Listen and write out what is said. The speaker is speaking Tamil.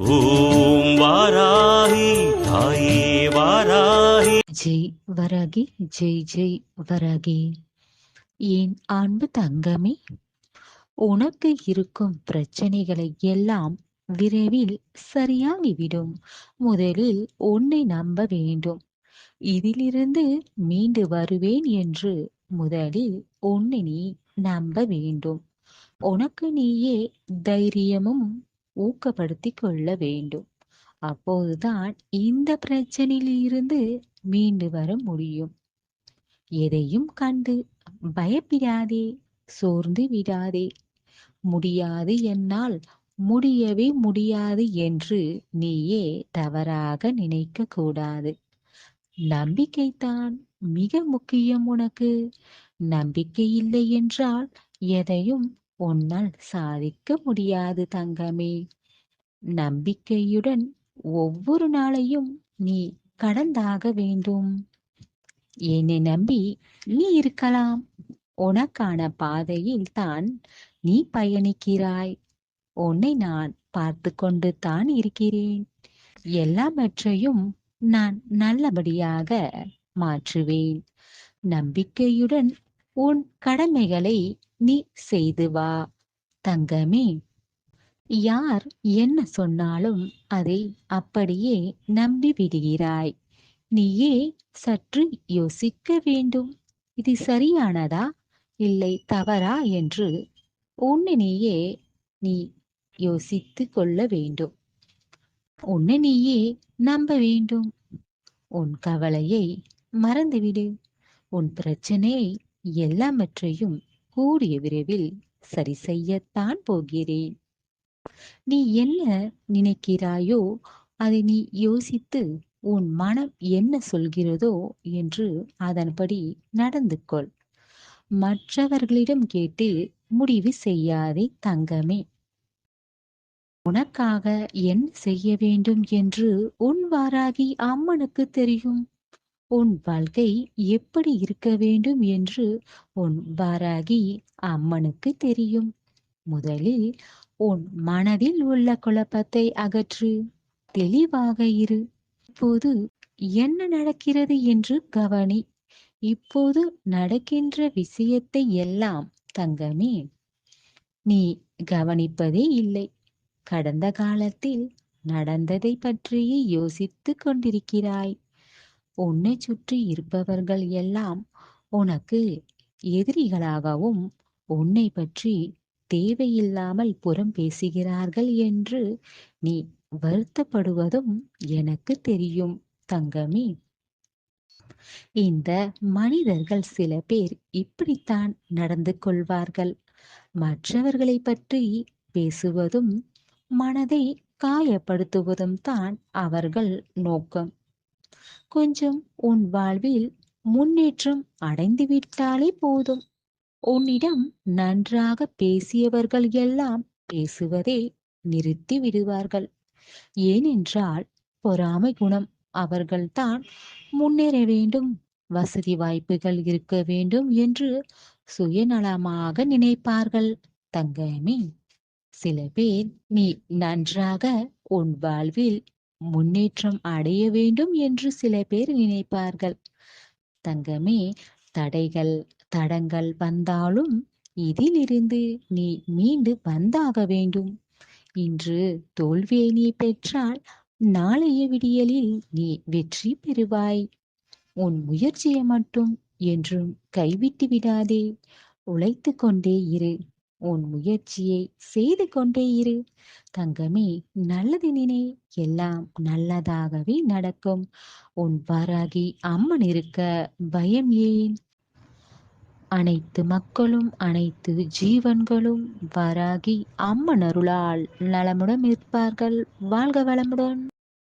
ஓம் வாராகி தாயே வாராகி. ஜெய் வராகி ஜெய் ஜெய் வராகி. என் அன்பு தங்கமே? உனக்கு இருக்கும் பிரச்சனைகளை எல்லாம் விரைவில் சரியாகிவிடும். முதலில் உன்னை நம்ப வேண்டும். இதிலிருந்து மீண்டு வருவேன் என்று முதலில் உன்னை நீ நம்ப வேண்டும். உனக்கு நீயே தைரியமும் ஊக்கப்படுத்திக் கொள்ள வேண்டும். அப்போதுதான் இந்த பிரச்சனையில் இருந்து மீண்டு வர முடியும். எதையும் கண்டு பயப்படாதே சோர்ந்து விடாதே. முடியாது என்னால் முடியவே முடியாது என்று நீயே தவறாக நினைக்க கூடாது. நம்பிக்கைத்தான் மிக முக்கியம் உனக்கு. நம்பிக்கை இல்லை என்றால் எதையும் உன்னால் சாதிக்க முடியாது தங்கமே. நம்பிக்கையுடன் ஒவ்வொரு நாளையும் நீ கடந்தாக வேண்டும். என்னை நம்பி நீ இருக்கலாம். உனக்கான பாதையில் தான் நீ பயணிக்கிறாய். உன்னை நான் பார்த்து கொண்டு தான் இருக்கிறேன். எல்லாவற்றையும் நான் நல்லபடியாக மாற்றுவேன். நம்பிக்கையுடன் உன் கடமைகளை நீ செய்து வா. தங்கமே. யார் என்ன சொன்னாலும் அதை அப்படியே நம்பி விடுகிறாய். நீயே சற்று யோசிக்க வேண்டும். இது சரியானதா? இல்லை தவறா? என்று உன்னை நீயே நீ யோசித்து கொள்ள வேண்டும். உன்னை நீயே நம்ப வேண்டும். உன் கவலையை மறந்துவிடு. உன் பிரச்சனையை எல்லாவற்றையும் கூடிய விரைவில் சரி செய்யத்தான் போகிறேன். நீ என்ன நினைக்கிறாயோ அதை நீ யோசித்து உன் மனம் என்ன சொல்கிறதோ என்று அதன்படி நடந்து கொள் மற்றவர்களிடம் கேட்டு முடிவு செய்யாதே தங்கமே. உனக்காக என்ன செய்ய வேண்டும் என்று உன் வாராகி அம்மனுக்கு தெரியும். உன் வாழ்க்கை எப்படி இருக்க வேண்டும் என்று உன் வாராகி அம்மனுக்கு தெரியும். முதலில் உன் மனதில் உள்ள குழப்பத்தை அகற்று தெளிவாக இரு. இப்போது என்ன நடக்கிறது என்று கவனி. இப்போது நடக்கின்ற விஷயத்தை எல்லாம் தங்கமே. நீ கவனிப்பதே இல்லை. கடந்த காலத்தில் நடந்ததை பற்றியே யோசித்துக் கொண்டிருக்கிறாய். உன்னை சுற்றி இருப்பவர்கள் எல்லாம் உனக்கு எதிரிகளாகவும் உன்னை பற்றி தேவையில்லாமல் புறம் பேசுகிறார்கள் என்று நீ வருத்தப்படுவதும் எனக்கு தெரியும் தங்கமே. இந்த மனிதர்கள் சில பேர் இப்படித்தான் நடந்து கொள்வார்கள். மற்றவர்களை பற்றி பேசுவதும் மனதை காயப்படுத்துவதும் தான் அவர்கள் நோக்கம். கொஞ்சம் உன் வாழ்வில் முன்னேற்றம் அடைந்து விட்டாலே போதும். உன்னிடம் நன்றாக பேசியவர்கள் எல்லாம் பேசுவதை நிறுத்தி விடுவார்கள். ஏனென்றால் பொறாமை குணம் அவர்கள்தான் முன்னேற வேண்டும் வசதி வாய்ப்புகள் இருக்க வேண்டும் என்று சுயநலமாக நினைப்பார்கள். தங்கமே சில பேர் நீ நன்றாக உன் வாழ்வில் முன்னேற்றம் அடைய வேண்டும் என்று சில பேர் நினைப்பார்கள். தங்கமே தடைகள் தடங்கள் வந்தாலும் இதிலிருந்து நீ மீண்டு வந்தாக வேண்டும். இன்று தோல்வியை நீ பெற்றால் நாளைய விடியலில் நீ வெற்றி பெறுவாய். உன் முயற்சியை மட்டும் என்றும் கைவிட்டு விடாதே. உழைத்து கொண்டே இரு. உன் முயற்சியை செய்து கொண்டே இரு. தங்கமே நல்லது நினை. எல்லாம் நல்லதாகவே நடக்கும். உன் வாராகி அம்மன் இருக்க பயம் ஏன்? அனைத்து மக்களும் அனைத்து ஜீவன்களும் வராகி அம்மன் அருளால் நலமுடன் இருப்பார்கள் வாழ்க வளமுடன்.